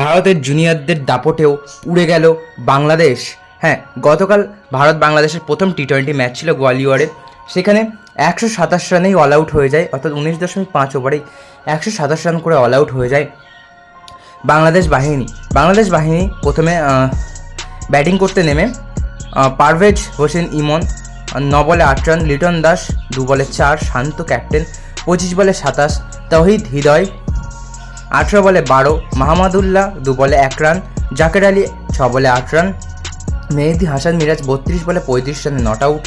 ভারতের জুনিয়রদের দাপটেও উড়ে গেল বাংলাদেশ। হ্যাঁ গতকাল ভারত বাংলাদেশের প্রথম টি টোয়েন্টি ম্যাচ ছিল গোয়ালিয়রে সেখানে একশো সাতাশ রানেই অল আউট হয়ে যায়, অর্থাৎ উনিশ দশমিক পাঁচ ওভারেই একশো সাতাশ রান করে অল আউট হয়ে যায় বাংলাদেশ বাহিনী। বাংলাদেশ বাহিনী প্রথমে ব্যাটিং করতে নেমে পারভেজ হোসেন ইমন, ন বলে আট রান লিটন দাস দু বলে চার, শান্ত ক্যাপ্টেন পঁচিশ বলে সাতাশ, তহিদ হৃদয় আঠেরো বলে বারো, মাহমুদুল্লাহ দু বলে এক রান, জাকের আলী ছ বলে আট রান, মেহেদি হাসান মিরাজ বত্রিশ বলে পঁয়ত্রিশ রানে নট আউট,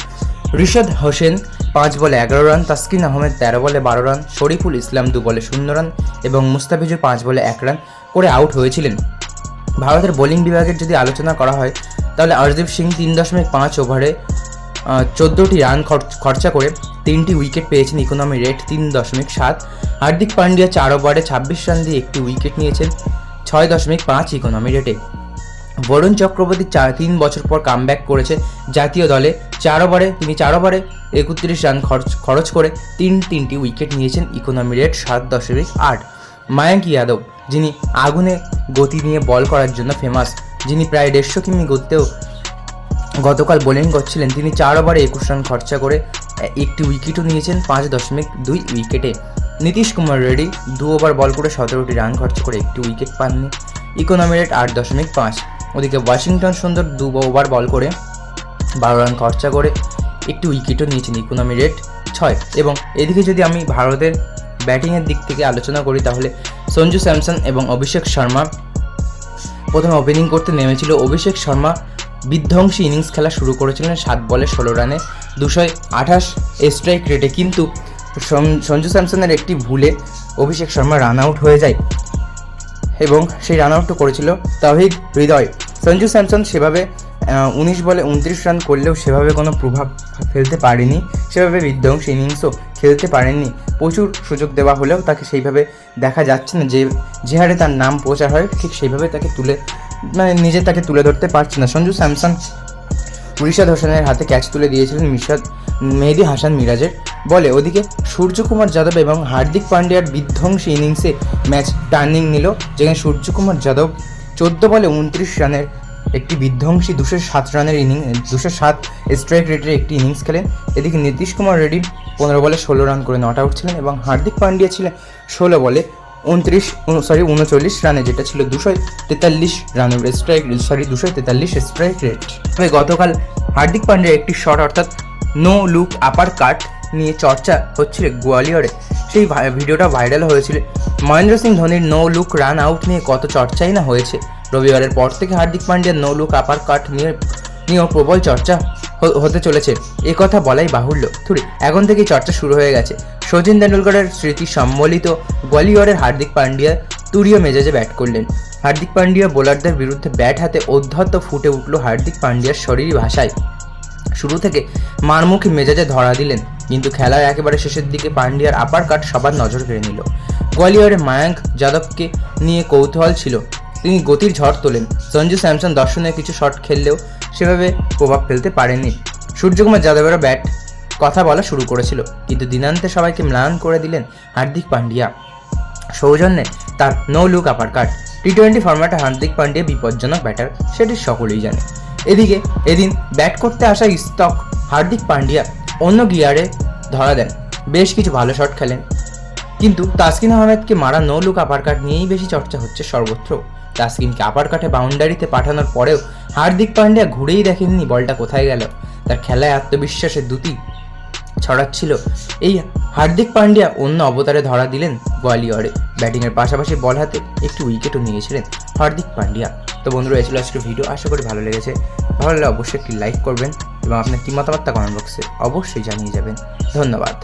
রিশাদ হোসেন পাঁচ বলে এগারো রান, তাসকিন আহমেদ তেরো বলে বারো রান, শরীফুল ইসলাম দু বলে শূন্য রান এবং মুস্তাফিজুর পাঁচ বলে এক রান করে আউট হয়েছিলেন। ভারতের বোলিং বিভাগের যদি আলোচনা করা হয়, তাহলে অর্জদীপ সিং তিন দশমিক পাঁচ ওভারে চোদ্দোটি রান খরচা করে তিনটি উইকেট পেয়েছেন ইকোনমি রেট তিন দশমিক সাত, হার্দিক পান্ডিয়া চার ওভারে ছাব্বিশ রান দিয়ে একটি উইকেট নিয়েছেন ছয় দশমিক পাঁচ ইকোনমি রেটে। বরুণ চক্রবর্তী চার তিন বছর পর কামব্যাক করেছে জাতীয় দলে। চার ওভারে, তিনি চার ওভারে একত্রিশ রান খরচ খরচ করে তিন তিনটি উইকেট নিয়েছেন ইকোনমি রেট সাত দশমিক আট। মায়াঙ্ক যাদব যিনি আগুনে গতি নিয়ে বল করার জন্য ফেমাস যিনি প্রায় দেড়শো কিমি গতিতেও গতকাল বোলিং করছিলেন, তিনি চার ওভারে একুশ রান খরচা করে একটি উইকেটও নিয়েছেন পাঁচ দশমিক দুই উইকেটে নীতিশ কুমার রেড্ডি দু ওভার বল করে সতেরোটি রান খরচা করে একটি উইকেট পাননি। ইকোনমি রেট আট দশমিক পাঁচ। ওদিকে ওয়াশিংটন সুন্দর দু ওভার বল করে বারো রান খরচা করে একটি উইকেটও নিয়েছেন ইকোনমি রেট ছয়। এবং এদিকে যদি আমি ভারতের ব্যাটিংয়ের দিক থেকে আলোচনা করি, তাহলে সঞ্জু স্যামসন এবং অভিষেক শর্মা প্রথমে ওপেনিং করতে নেমেছিল। অভিষেক শর্মা বিধ্বংসী ইনিংস খেলা শুরু করেছিলেন সাত বলে ষোলো রানে। দুশো আঠাশ স্ট্রাইক রেটে কিন্তু সঞ্জু স্যামসনের একটি ভুলে অভিষেক শর্মা রান আউট হয়ে যায়। এবং সেই রান আউটটা করেছিল তাহিদ হৃদয়। সঞ্জু স্যামসন সেভাবে উনিশ বলে উনত্রিশ রান করলেও সেভাবে কোনো প্রভাব ফেলতে পারেনি। সেভাবে বিধ্বংসী ইনিংসও খেলতে পারেননি। প্রচুর সুযোগ দেওয়া হলেও তাকে সেইভাবে দেখা যাচ্ছে না। যে যে হারে তার নাম প্রচার হয়, ঠিক সেইভাবে তাকে তুলে মানে নিজে তাকে তুলে ধরতে পারছে না। সঞ্জু স্যামসন, রিশাদ হোসেনের হাতে ক্যাচ তুলে দিয়েছিলেন মিশাদ, মেহেদি হাসান মিরাজের বলে। ওদিকে সূর্যকুমার যাদব এবং হার্দিক পান্ডিয়ার বিধ্বংসী ইনিংসে ম্যাচ টার্নিং নিল, যেখানে সূর্যকুমার যাদব চোদ্দ বলে উনত্রিশ রানের একটি বিধ্বংসী দুশো সাত রানের ইনিংস দুশো সাত স্ট্রাইক রেটের একটি ইনিংস খেলেন। এদিকে নীতিশ কুমার রেড্ডি পনেরো বলে ষোলো রান করে নট আউট ছিলেন এবং হার্দিক পান্ডিয়া ছিলেন ষোলো বলে উনত্রিশ সরি উনচল্লিশ রানে, যেটা ছিল দুশো তেতাল্লিশ রানের স্ট্রাইক সরি দুশো তেতাল্লিশ স্ট্রাইক রেট তবে গতকাল হার্দিক পান্ডিয়ার একটি শট অর্থাৎ নো লুক আপার কাট নিয়ে চর্চা হচ্ছিল গোয়ালিয়রে। সেই ভিডিওটা ভাইরাল হয়েছিল। মহেন্দ্র সিং ধোনির নো লুক রান আউট নিয়ে কত চর্চাই না হয়েছে। রবিবারের পর থেকে হার্দিক পান্ডিয়ার নো লুক আপার কাট নিয়ে, নিয়েও প্রবল চর্চা হতে চলেছে। এ কথা বলাই বাহুল্য। থুরি এখন থেকেই চর্চা শুরু হয়ে গেছে। সচিন তেন্ডুলকরের স্মৃতি সম্বলিত গোয়ালিয়রের হার্দিক পান্ডিয়া তুরীয় মেজাজে ব্যাট করলেন। হার্দিক পান্ডিয়া বোলারদের বিরুদ্ধে ব্যাট হাতে অধ্যত্ত ফুটে উঠল হার্দিক পান্ডিয়ার শরীরী ভাষায়। শুরু থেকে মারমুখী মেজাজে ধরা দিলেন, কিন্তু খেলার একেবারে শেষের দিকে পান্ডিয়ার আপার কাট সবার নজর কেড়ে নিল। গোয়ালিয়রে মায়াঙ্ক যাদবকে নিয়ে কৌতূহল ছিল। তিনি গতির ঝড় তোলেন। সঞ্জু স্যামসন দর্শনের কিছু শট খেললেও সেভাবে প্রভাব ফেলতে পারেননি। সূর্যকুমার যাদবেরও ব্যাট কথা বলা শুরু করেছিল। কিন্তু দিনান্তে সবাইকে ম্লান করে দিলেন হার্দিক পান্ডিয়া সৌজন্যে তার no look upper cut T twenty ফরম্যাটে হার্দিক পান্ডিয়া বিপজ্জনক ব্যাটার সেটি সকলেই জানে। এদিকে এদিন ব্যাট করতে আসা ইস্তক হার্দিক পান্ডিয়া অন্য গিয়ারে ধরা দেন। বেশ কিছু ভালো শট খেলেন। কিন্তু তাসকিন আহমেদকে মারা নো লুক আপার কাট নিয়েই বেশি চর্চা হচ্ছে সর্বত্র। তাসকিনকে আপার কাটে বাউন্ডারিতে পাঠানোর পরেও হার্দিক পান্ডিয়া ঘুরেই দেখেননি বলটা কোথায় গেল। তার খেলায় আত্মবিশ্বাসের দুটি ছড়াচ্ছিল। এই হার্দিক পান্ডিয়া অন্য অবতারে ধরা দিলেন গোয়ালিয়রে। ব্যাটিংয়ের পাশাপাশি বল হাতে একটি উইকেটও নিয়েছিলেন হার্দিক পান্ডিয়া। তো বন্ধুরা এছিল আজকের ভিডিও। আশা করি ভালো লেগেছে। ভালো লাগলে অবশ্যই একটি লাইক করবেন এবং আপনার কি মতামতটা কমেন্ট বক্সে অবশ্যই জানিয়ে যাবেন। ধন্যবাদ।